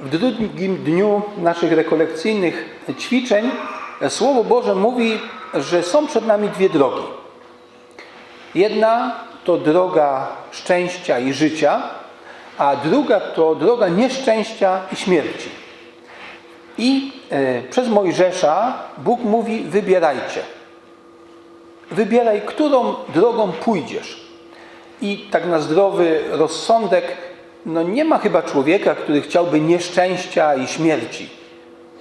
w drugim dniu naszych rekolekcyjnych ćwiczeń Słowo Boże mówi, że są przed nami dwie drogi. Jedna to droga szczęścia i życia, a druga to droga nieszczęścia i śmierci. I e, przez Mojżesza Bóg mówi: wybierajcie. Wybieraj, którą drogą pójdziesz. I tak na zdrowy rozsądek, no nie ma chyba człowieka, który chciałby nieszczęścia i śmierci.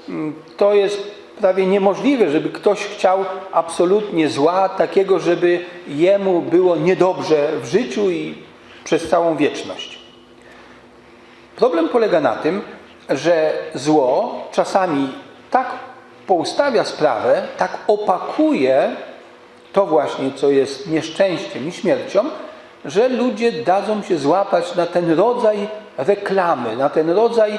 Mm, To jest prawie niemożliwe, żeby ktoś chciał absolutnie zła, takiego, żeby jemu było niedobrze w życiu i przez całą wieczność. Problem polega na tym, że zło czasami tak poustawia sprawę, tak opakuje to właśnie, co jest nieszczęściem i śmiercią, że ludzie dadzą się złapać na ten rodzaj reklamy, na ten rodzaj e,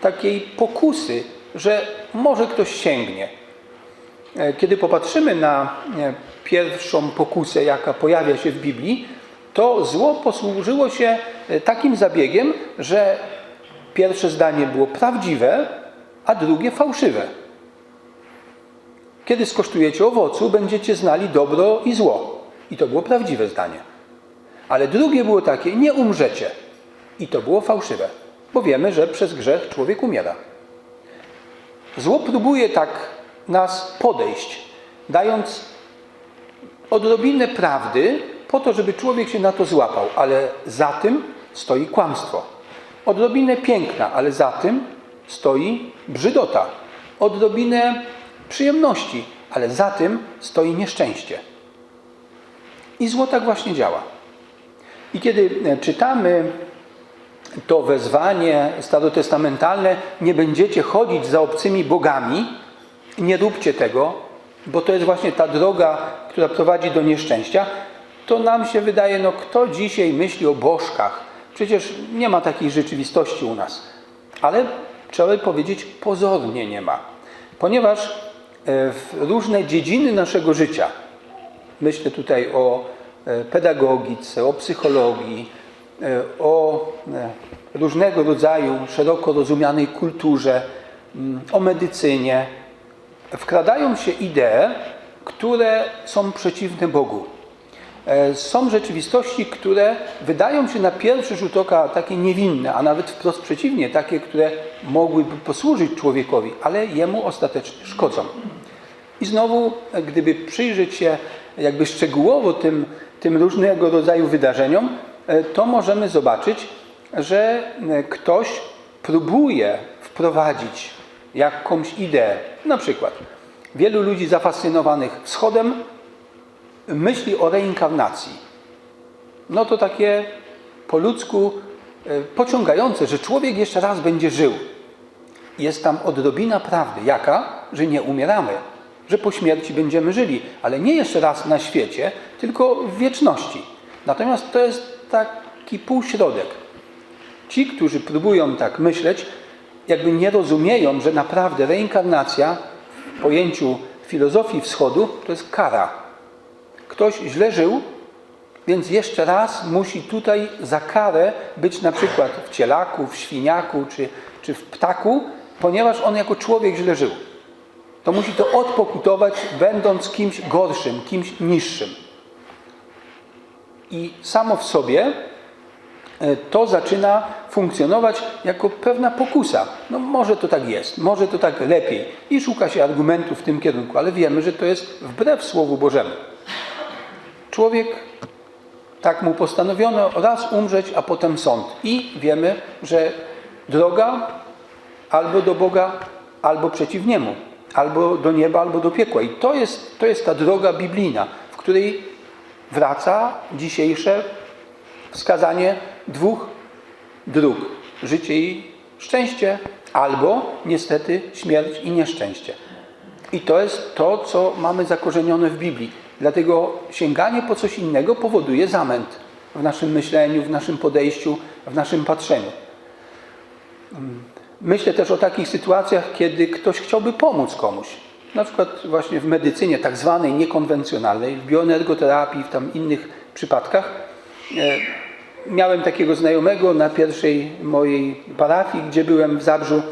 takiej pokusy, że może ktoś sięgnie. E, Kiedy popatrzymy na e, pierwszą pokusę, jaka pojawia się w Biblii, to zło posłużyło się takim zabiegiem, że pierwsze zdanie było prawdziwe, a drugie fałszywe. Kiedy skosztujecie owocu, będziecie znali dobro i zło. I to było prawdziwe zdanie. Ale drugie było takie: nie umrzecie. I to było fałszywe, bo wiemy, że przez grzech człowiek umiera. Zło próbuje tak nas podejść, dając odrobinę prawdy, po to, żeby człowiek się na to złapał, ale za tym stoi kłamstwo. Odrobinę piękna, ale za tym stoi brzydota. Odrobinę przyjemności, ale za tym stoi nieszczęście. I zło tak właśnie działa. I kiedy e, czytamy to wezwanie starotestamentalne, nie będziecie chodzić za obcymi bogami, nie róbcie tego, bo to jest właśnie ta droga, która prowadzi do nieszczęścia, to nam się wydaje, no kto dzisiaj myśli o bożkach? Przecież nie ma takiej rzeczywistości u nas. Ale trzeba powiedzieć, pozornie nie ma. Ponieważ e, w różne dziedziny naszego życia, myślę tutaj o e, pedagogice, o psychologii, e, o różnego rodzaju szeroko rozumianej kulturze, mm, o medycynie, wkradają się idee, które są przeciwne Bogu. E, Są rzeczywistości, które wydają się na pierwszy rzut oka takie niewinne, a nawet wprost przeciwnie, takie, które mogłyby posłużyć człowiekowi, ale jemu ostatecznie szkodzą. I znowu, e, gdyby przyjrzeć się jakby szczegółowo tym, tym różnego rodzaju wydarzeniom, e, to możemy zobaczyć, że e, ktoś próbuje wprowadzić jakąś ideę. Na przykład wielu ludzi zafascynowanych wschodem myśli o reinkarnacji. No to takie po ludzku e, pociągające, że człowiek jeszcze raz będzie żył. Jest tam odrobina prawdy. Jaka? Że nie umieramy, że po śmierci będziemy żyli, ale nie jeszcze raz na świecie, tylko w wieczności. Natomiast to jest taki półśrodek. Ci, którzy próbują tak myśleć, jakby nie rozumieją, że naprawdę reinkarnacja w pojęciu filozofii wschodu to jest kara. Ktoś źle żył, więc jeszcze raz musi tutaj za karę być na przykład w cielaku, w świniaku czy, czy w ptaku, ponieważ on jako człowiek źle żył. To musi to odpokutować, będąc kimś gorszym, kimś niższym. I samo w sobie e, to zaczyna funkcjonować jako pewna pokusa. No może to tak jest, może to tak lepiej. I szuka się argumentów w tym kierunku, ale wiemy, że to jest wbrew Słowu Bożemu. Człowiek, tak mu postanowiono, raz umrzeć, a potem sąd. I wiemy, że droga albo do Boga, albo przeciw Niemu. Albo do nieba, albo do piekła. I to jest, to jest ta droga biblijna, w której wraca dzisiejsze wskazanie dwóch dróg. Życie i szczęście, albo niestety śmierć i nieszczęście. I to jest to, co mamy zakorzenione w Biblii. Dlatego sięganie po coś innego powoduje zamęt w naszym myśleniu, w naszym podejściu, w naszym patrzeniu. Myślę też o takich sytuacjach, kiedy ktoś chciałby pomóc komuś. Na przykład właśnie w medycynie tak zwanej niekonwencjonalnej, w bioenergoterapii, w tam innych przypadkach. E, miałem takiego znajomego na pierwszej mojej parafii, gdzie byłem w Zabrzu,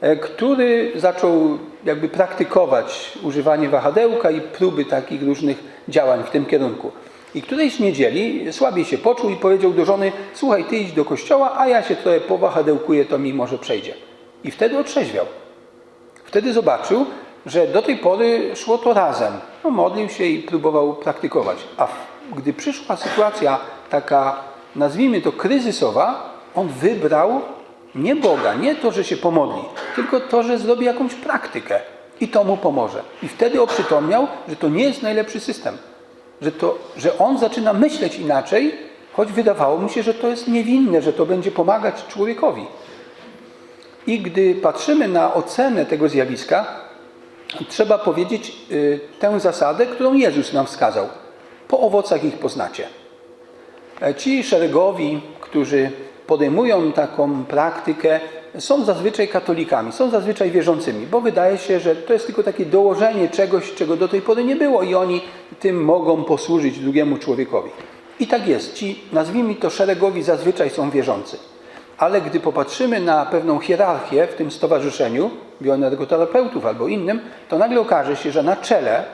e, który zaczął jakby praktykować używanie wahadełka i próby takich różnych działań w tym kierunku. I którejś niedzieli słabiej się poczuł i powiedział do żony: Słuchaj, ty idź do kościoła, a ja się trochę powahadełkuję, to mi może przejdzie. I wtedy otrzeźwiał. Wtedy zobaczył, że do tej pory szło to razem. No, modlił się i próbował praktykować. A gdy przyszła sytuacja taka, nazwijmy to kryzysowa, on wybrał nie Boga, nie to, że się pomodli, tylko to, że zrobi jakąś praktykę i to mu pomoże. I wtedy oprzytomniał, że to nie jest najlepszy system. Że, to, że on zaczyna myśleć inaczej, choć wydawało mu się, że to jest niewinne, że to będzie pomagać człowiekowi. I gdy patrzymy na ocenę tego zjawiska, trzeba powiedzieć y, tę zasadę, którą Jezus nam wskazał. Po owocach ich poznacie. E, Ci szeregowi, którzy podejmują taką praktykę, są zazwyczaj katolikami, są zazwyczaj wierzącymi, bo wydaje się, że to jest tylko takie dołożenie czegoś, czego do tej pory nie było i oni tym mogą posłużyć drugiemu człowiekowi. I tak jest. Ci, nazwijmy to szeregowi, zazwyczaj są wierzący. Ale gdy popatrzymy na pewną hierarchię w tym stowarzyszeniu, bioenergoterapeutów albo innym, to nagle okaże się, że na czele,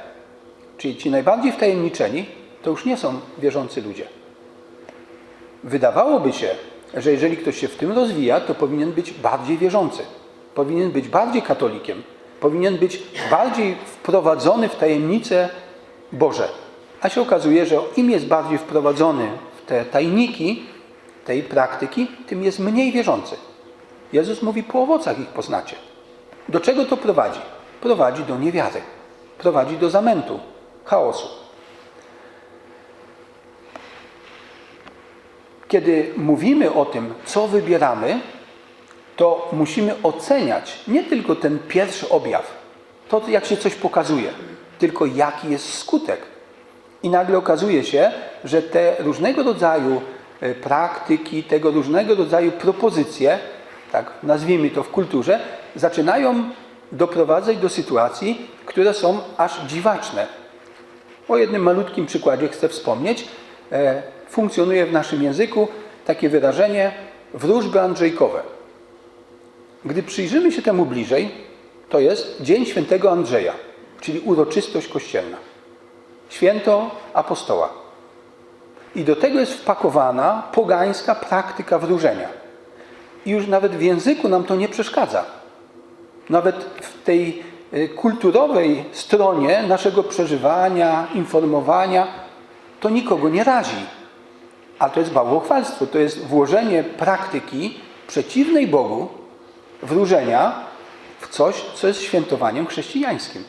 czyli ci najbardziej wtajemniczeni, to już nie są wierzący ludzie. Wydawałoby się, że jeżeli ktoś się w tym rozwija, to powinien być bardziej wierzący, powinien być bardziej katolikiem, powinien być bardziej wprowadzony w tajemnice Boże. A się okazuje, że im jest bardziej wprowadzony w te tajniki tej praktyki, tym jest mniej wierzący. Jezus mówi, po owocach ich poznacie. Do czego to prowadzi? Prowadzi do niewiary, prowadzi do zamętu, chaosu. Kiedy mówimy o tym, co wybieramy, to musimy oceniać nie tylko ten pierwszy objaw, to jak się coś pokazuje, tylko jaki jest skutek. I nagle okazuje się, że te różnego rodzaju praktyki, tego różnego rodzaju propozycje, tak nazwijmy to w kulturze, zaczynają doprowadzać do sytuacji, które są aż dziwaczne. O jednym malutkim przykładzie chcę wspomnieć. E, Funkcjonuje w naszym języku takie wyrażenie wróżby andrzejkowe. Gdy przyjrzymy się temu bliżej, to jest Dzień Świętego Andrzeja, czyli uroczystość kościelna. Święto apostoła. I do tego jest wpakowana pogańska praktyka wróżenia. I już nawet w języku nam to nie przeszkadza. Nawet w tej y, kulturowej stronie naszego przeżywania, informowania, to nikogo nie razi. A to jest bałwochwalstwo, to jest włożenie praktyki przeciwnej Bogu, wróżenia, w coś, co jest świętowaniem chrześcijańskim.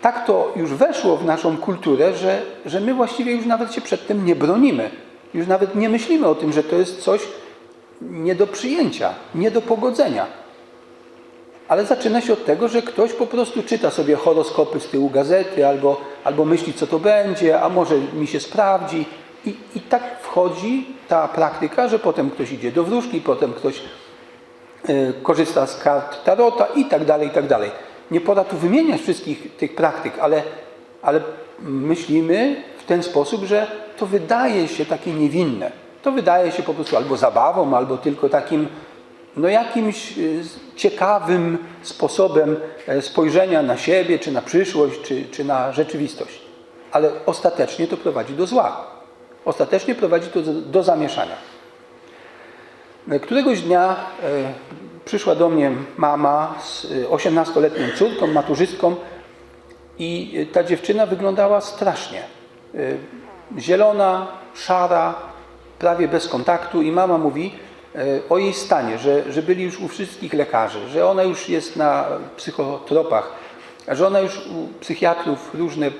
Tak to już weszło w naszą kulturę, że, że my właściwie już nawet się przed tym nie bronimy. Już nawet nie myślimy o tym, że to jest coś nie do przyjęcia, nie do pogodzenia. Ale zaczyna się od tego, że ktoś po prostu czyta sobie horoskopy z tyłu gazety albo, albo myśli, co to będzie, a może mi się sprawdzi. I, I tak wchodzi ta praktyka, że potem ktoś idzie do wróżki, potem ktoś y, korzysta z kart tarota i tak dalej, i tak dalej. Nie pora tu wymieniać wszystkich tych praktyk, ale, ale myślimy w ten sposób, że to wydaje się takie niewinne. To wydaje się po prostu albo zabawą, albo tylko takim no jakimś y, ciekawym sposobem e, spojrzenia na siebie, czy na przyszłość, czy, czy na rzeczywistość. Ale ostatecznie to prowadzi do zła. Ostatecznie prowadzi to do, do zamieszania. E, Któregoś dnia e, przyszła do mnie mama z e, 18-letnią córką, maturzystką i e, ta dziewczyna wyglądała strasznie. E, Zielona, szara, prawie bez kontaktu i mama mówi o jej stanie, że, że byli już u wszystkich lekarzy, że ona już jest na psychotropach, że ona już u psychiatrów różne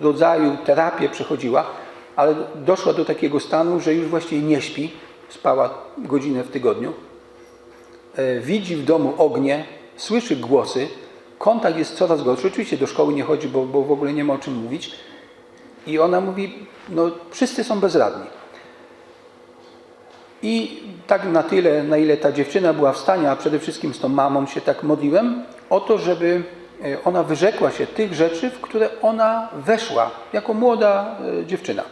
rodzaju terapie przechodziła, ale doszła do takiego stanu, że już właściwie nie śpi, spała godzinę w tygodniu, widzi w domu ognie, słyszy głosy, kontakt jest coraz gorszy, oczywiście do szkoły nie chodzi, bo, bo w ogóle nie ma o czym mówić i ona mówi, no wszyscy są bezradni. I tak na tyle, na ile ta dziewczyna była w stanie, a przede wszystkim z tą mamą się tak modliłem, o to, żeby e, ona wyrzekła się tych rzeczy, w które ona weszła jako młoda e, dziewczyna.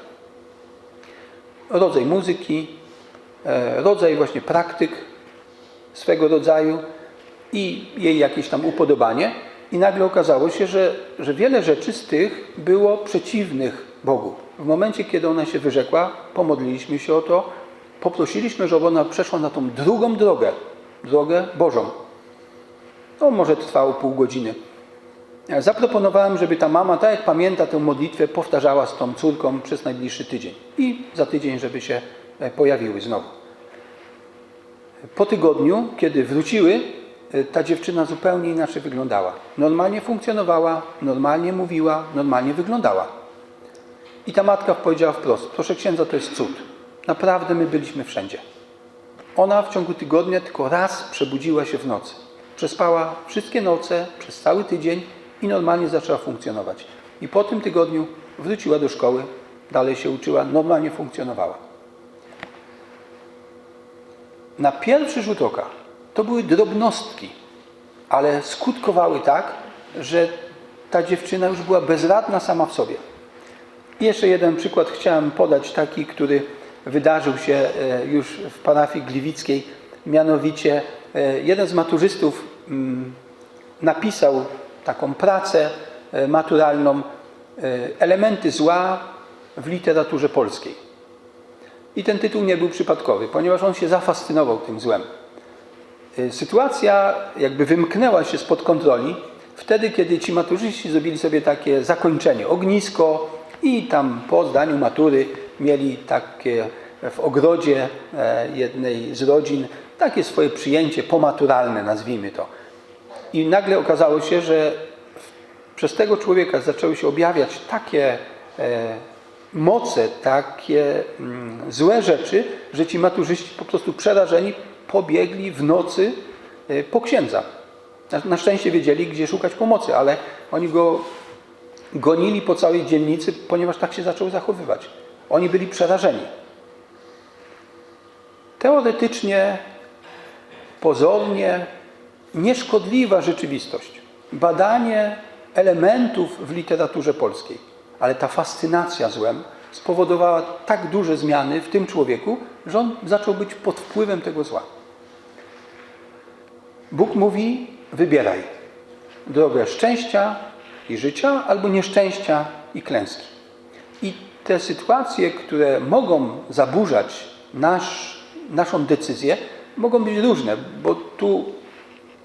Rodzaj muzyki, e, rodzaj właśnie praktyk swego rodzaju i jej jakieś tam upodobanie. I nagle okazało się, że, że wiele rzeczy z tych było przeciwnych Bogu. W momencie, kiedy ona się wyrzekła, pomodliliśmy się o to, poprosiliśmy, żeby ona przeszła na tą drugą drogę, drogę Bożą. To może trwało pół godziny. Zaproponowałem, żeby ta mama, tak jak pamięta tę modlitwę, powtarzała z tą córką przez najbliższy tydzień. I za tydzień, żeby się e, pojawiły znowu. Po tygodniu, kiedy wróciły, e, ta dziewczyna zupełnie inaczej wyglądała. Normalnie funkcjonowała, normalnie mówiła, normalnie wyglądała. I ta matka powiedziała wprost: Proszę księdza, to jest cud. Naprawdę my byliśmy wszędzie. Ona w ciągu tygodnia tylko raz przebudziła się w nocy. Przespała wszystkie noce przez cały tydzień i normalnie zaczęła funkcjonować. I po tym tygodniu wróciła do szkoły, dalej się uczyła, normalnie funkcjonowała. Na pierwszy rzut oka to były drobnostki, ale skutkowały tak, że ta dziewczyna już była bezradna sama w sobie. Jeszcze jeden przykład chciałem podać, taki, który wydarzył się e, już w parafii gliwickiej. Mianowicie e, jeden z maturzystów mm, napisał taką pracę e, maturalną Elementy zła w literaturze polskiej. I ten tytuł nie był przypadkowy, ponieważ on się zafascynował tym złem. Sytuacja jakby wymknęła się spod kontroli wtedy, kiedy ci maturzyści zrobili sobie takie zakończenie, ognisko i tam po zdaniu matury mieli takie w ogrodzie jednej z rodzin takie swoje przyjęcie pomaturalne, nazwijmy to. I nagle okazało się, że przez tego człowieka zaczęły się objawiać takie e, moce, takie mm, złe rzeczy, że ci maturzyści po prostu przerażeni pobiegli w nocy e, po księdza. Na szczęście wiedzieli, gdzie szukać pomocy, ale oni go gonili po całej dzielnicy, ponieważ tak się zaczął zachowywać. Oni byli przerażeni. Teoretycznie, pozornie, nieszkodliwa rzeczywistość. Badanie elementów w literaturze polskiej. Ale ta fascynacja złem spowodowała tak duże zmiany w tym człowieku, że on zaczął być pod wpływem tego zła. Bóg mówi: wybieraj drogę szczęścia i życia, albo nieszczęścia i klęski. I te sytuacje, które mogą zaburzać nasz, naszą decyzję, mogą być różne, bo tu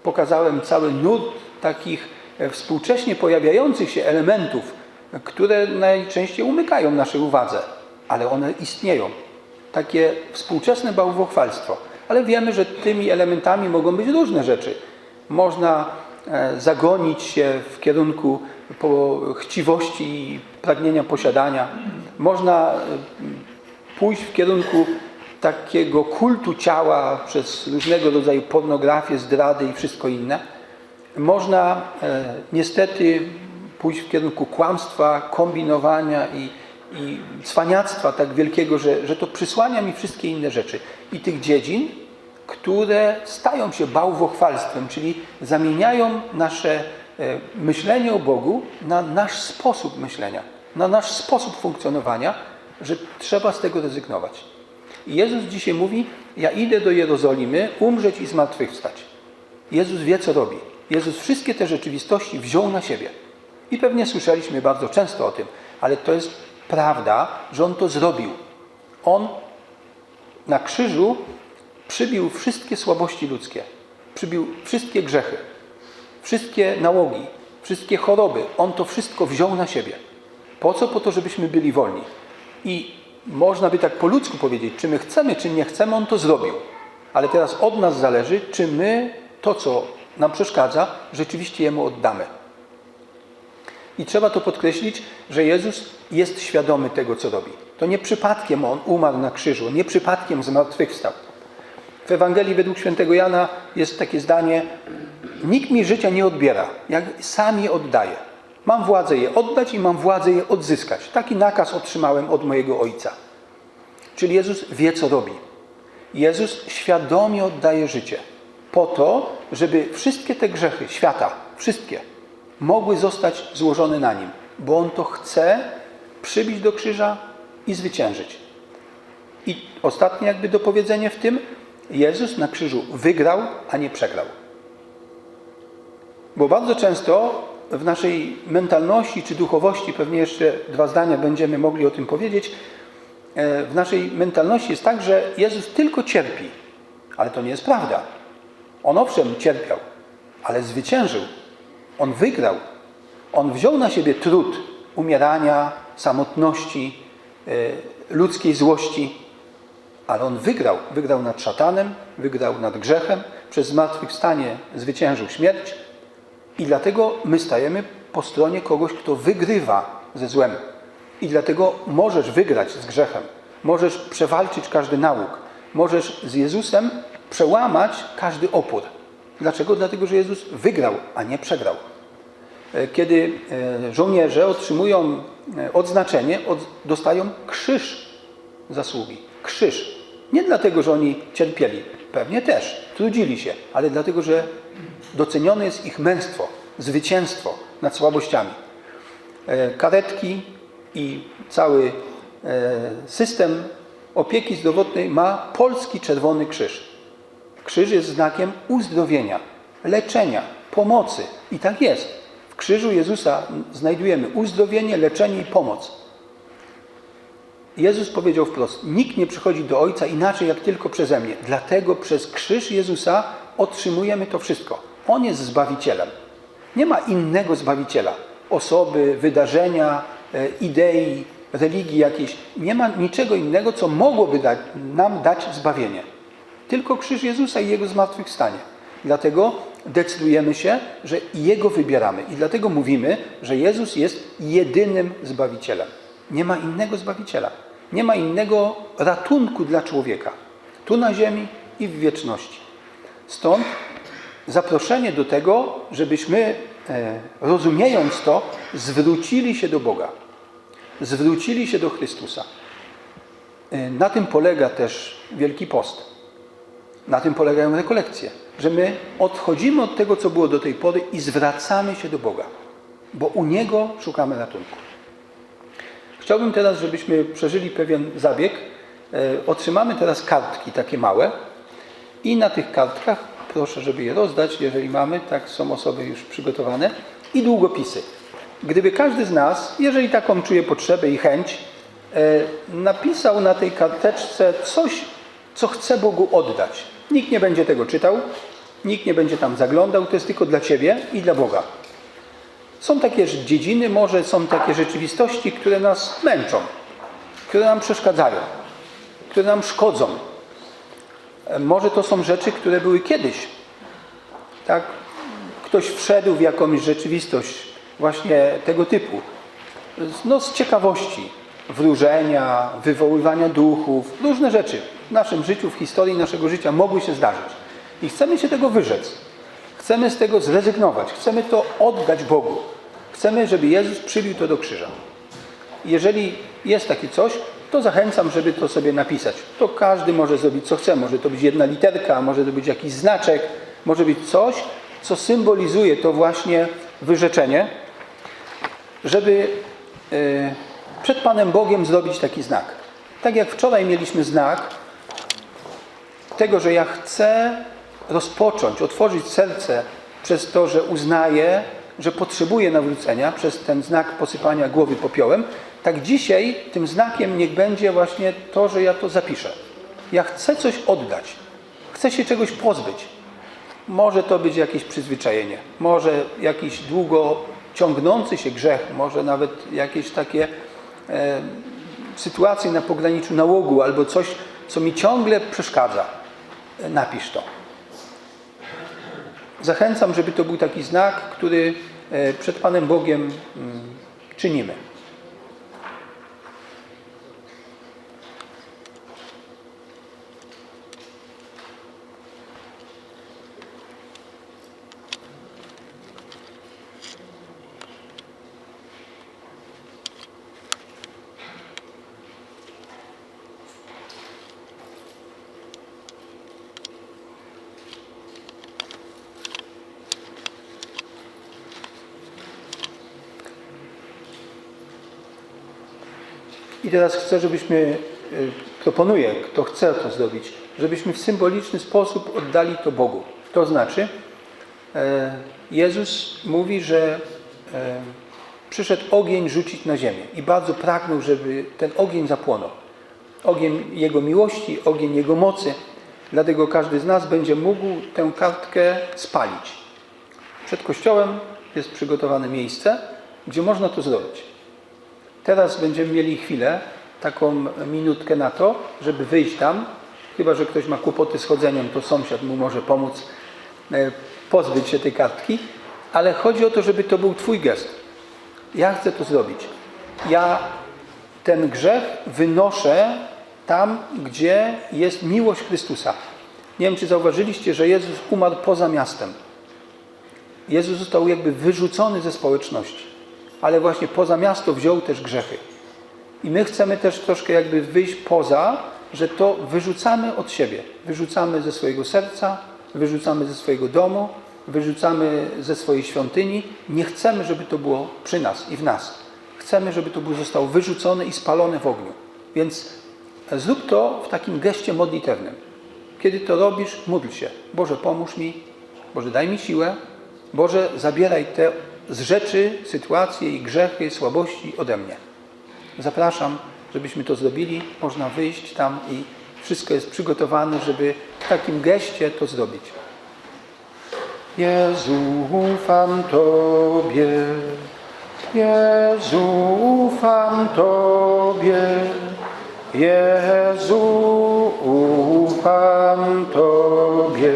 pokazałem cały nurt takich współcześnie pojawiających się elementów, które najczęściej umykają naszej uwadze, ale one istnieją. Takie współczesne bałwochwalstwo. Ale wiemy, że tymi elementami mogą być różne rzeczy. Można e, zagonić się w kierunku chciwości i pragnienia posiadania. Można e, pójść w kierunku takiego kultu ciała przez różnego rodzaju pornografię, zdrady i wszystko inne. Można e, niestety pójść w kierunku kłamstwa, kombinowania i, i cwaniactwa tak wielkiego, że, że to przysłania mi wszystkie inne rzeczy. I tych dziedzin, które stają się bałwochwalstwem, czyli zamieniają nasze e, myślenie o Bogu na nasz sposób myślenia, na nasz sposób funkcjonowania, że trzeba z tego rezygnować. I Jezus dzisiaj mówi: Ja idę do Jerozolimy, umrzeć i zmartwychwstać. Jezus wie, co robi. Jezus wszystkie te rzeczywistości wziął na siebie. I pewnie słyszeliśmy bardzo często o tym, ale to jest prawda, że On to zrobił. On na krzyżu przybił wszystkie słabości ludzkie, przybił wszystkie grzechy, wszystkie nałogi, wszystkie choroby. On to wszystko wziął na siebie. Po co? Po to, żebyśmy byli wolni. I można by tak po ludzku powiedzieć, czy my chcemy, czy nie chcemy, On to zrobił. Ale teraz od nas zależy, czy my to, co nam przeszkadza, rzeczywiście Jemu oddamy. I trzeba to podkreślić, że Jezus jest świadomy tego, co robi. To nie przypadkiem On umarł na krzyżu, nie przypadkiem zmartwychwstał. W Ewangelii według świętego Jana jest takie zdanie: Nikt mi życia nie odbiera, jak sam je oddaje. Mam władzę je oddać i mam władzę je odzyskać. Taki nakaz otrzymałem od mojego Ojca. Czyli Jezus wie, co robi. Jezus świadomie oddaje życie po to, żeby wszystkie te grzechy świata, wszystkie, mogły zostać złożone na nim, bo On to chce przybić do krzyża i zwyciężyć. I ostatnie jakby dopowiedzenie w tym, Jezus na krzyżu wygrał, a nie przegrał. Bo bardzo często w naszej mentalności czy duchowości, pewnie jeszcze dwa zdania będziemy mogli o tym powiedzieć, e, w naszej mentalności jest tak, że Jezus tylko cierpi. Ale to nie jest prawda. On owszem cierpiał, ale zwyciężył. On wygrał. On wziął na siebie trud umierania, samotności, e, ludzkiej złości, ale on wygrał. Wygrał nad szatanem, wygrał nad grzechem, przez zmartwychwstanie zwyciężył śmierć i dlatego my stajemy po stronie kogoś, kto wygrywa ze złem. I dlatego możesz wygrać z grzechem, możesz przewalczyć każdy nałóg, możesz z Jezusem przełamać każdy opór. Dlaczego? Dlatego, że Jezus wygrał, a nie przegrał. E, Kiedy e, żołnierze otrzymują e, odznaczenie, dostają krzyż zasługi. Krzyż. Nie dlatego, że oni cierpieli, pewnie też, trudzili się, ale dlatego, że docenione jest ich męstwo, zwycięstwo nad słabościami. Karetki i cały system opieki zdrowotnej ma polski Czerwony Krzyż. Krzyż jest znakiem uzdrowienia, leczenia, pomocy. I tak jest. W krzyżu Jezusa znajdujemy uzdrowienie, leczenie i pomoc. Jezus powiedział wprost: Nikt nie przychodzi do Ojca inaczej jak tylko przeze mnie. Dlatego przez krzyż Jezusa otrzymujemy to wszystko. On jest zbawicielem. Nie ma innego zbawiciela. Osoby, wydarzenia, e, idei, religii jakiejś. Nie ma niczego innego, co mogłoby dać, nam dać zbawienie. Tylko krzyż Jezusa i Jego zmartwychwstanie. Dlatego decydujemy się, że Jego wybieramy. I dlatego mówimy, że Jezus jest jedynym Zbawicielem. Nie ma innego Zbawiciela. Nie ma innego ratunku dla człowieka. Tu na ziemi i w wieczności. Stąd zaproszenie do tego, żebyśmy, e, rozumiejąc to, zwrócili się do Boga. Zwrócili się do Chrystusa. E, na tym polega też Wielki Post. Na tym polegają rekolekcje, że my odchodzimy od tego, co było do tej pory i zwracamy się do Boga, bo u Niego szukamy ratunku. Chciałbym teraz, żebyśmy przeżyli pewien zabieg. E, otrzymamy teraz kartki takie małe i na tych kartkach, proszę, żeby je rozdać, jeżeli mamy, tak są osoby już przygotowane, i długopisy. Gdyby każdy z nas, jeżeli taką czuje potrzebę i chęć, e, napisał na tej karteczce coś, co chce Bogu oddać. Nikt nie będzie tego czytał, nikt nie będzie tam zaglądał, to jest tylko dla Ciebie i dla Boga. Są takie dziedziny, może są takie rzeczywistości, które nas męczą, które nam przeszkadzają, które nam szkodzą. Może to są rzeczy, które były kiedyś. Tak? Ktoś wszedł w jakąś rzeczywistość właśnie tego typu. No, z ciekawości, wróżenia, wywoływania duchów, różne rzeczy w naszym życiu, w historii naszego życia mogły się zdarzyć. I chcemy się tego wyrzec. Chcemy z tego zrezygnować. Chcemy to oddać Bogu. Chcemy, żeby Jezus przybił to do krzyża. Jeżeli jest takie coś, to zachęcam, żeby to sobie napisać. To każdy może zrobić co chce. Może to być jedna literka, może to być jakiś znaczek, może być coś, co symbolizuje to właśnie wyrzeczenie, żeby yy, przed Panem Bogiem zrobić taki znak. Tak jak wczoraj mieliśmy znak tego, że ja chcę rozpocząć, otworzyć serce przez to, że uznaję, że potrzebuję nawrócenia, przez ten znak posypania głowy popiołem, tak dzisiaj tym znakiem niech będzie właśnie to, że ja to zapiszę. Ja chcę coś oddać, chcę się czegoś pozbyć. Może to być jakieś przyzwyczajenie, może jakiś długo ciągnący się grzech, może nawet jakieś takie e, sytuacje na pograniczu nałogu albo coś, co mi ciągle przeszkadza. Napisz to. Zachęcam, żeby to był taki znak, który e, przed Panem Bogiem mm, czynimy. I teraz chcę, żebyśmy y, proponuję, kto chce to zrobić, żebyśmy w symboliczny sposób oddali to Bogu. To znaczy, e, Jezus mówi, że e, przyszedł ogień rzucić na ziemię i bardzo pragnął, żeby ten ogień zapłonął. Ogień Jego miłości, ogień Jego mocy. Dlatego każdy z nas będzie mógł tę kartkę spalić. Przed kościołem jest przygotowane miejsce, gdzie można to zrobić. Teraz będziemy mieli chwilę, taką minutkę na to, żeby wyjść tam. Chyba, że ktoś ma kłopoty z chodzeniem, to sąsiad mu może pomóc e, pozbyć się tej kartki. Ale chodzi o to, żeby to był Twój gest. Ja chcę to zrobić. Ja ten grzech wynoszę tam, gdzie jest miłość Chrystusa. Nie wiem, czy zauważyliście, że Jezus umarł poza miastem. Jezus został jakby wyrzucony ze społeczności, ale właśnie poza miasto wziął też grzechy. I my chcemy też troszkę jakby wyjść poza, że to wyrzucamy od siebie. Wyrzucamy ze swojego serca, wyrzucamy ze swojego domu, wyrzucamy ze swojej świątyni. Nie chcemy, żeby to było przy nas i w nas. Chcemy, żeby to było zostało wyrzucone i spalone w ogniu. Więc zrób to w takim geście modlitewnym. Kiedy to robisz, módl się. Boże, pomóż mi. Boże, daj mi siłę. Boże, zabieraj te z rzeczy, sytuacje i grzechy, słabości ode mnie. Zapraszam, żebyśmy to zrobili. Można wyjść tam i wszystko jest przygotowane, żeby w takim geście to zrobić. Jezu, ufam Tobie. Jezu, ufam Tobie. Jezu, ufam Tobie.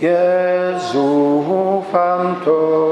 Jezu, ufam Tobie.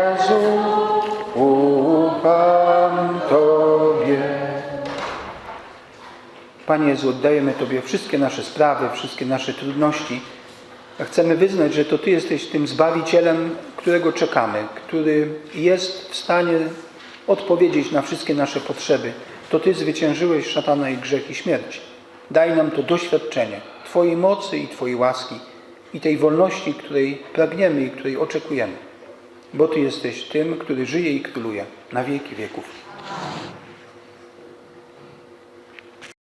Panie Jezu, oddajemy Tobie wszystkie nasze sprawy, wszystkie nasze trudności. Chcemy wyznać, że to Ty jesteś tym Zbawicielem, którego czekamy, który jest w stanie odpowiedzieć na wszystkie nasze potrzeby. To Ty zwyciężyłeś szatana i grzech i śmierć. Daj nam to doświadczenie Twojej mocy i Twojej łaski i tej wolności, której pragniemy i której oczekujemy. Bo Ty jesteś tym, który żyje i króluje na wieki wieków.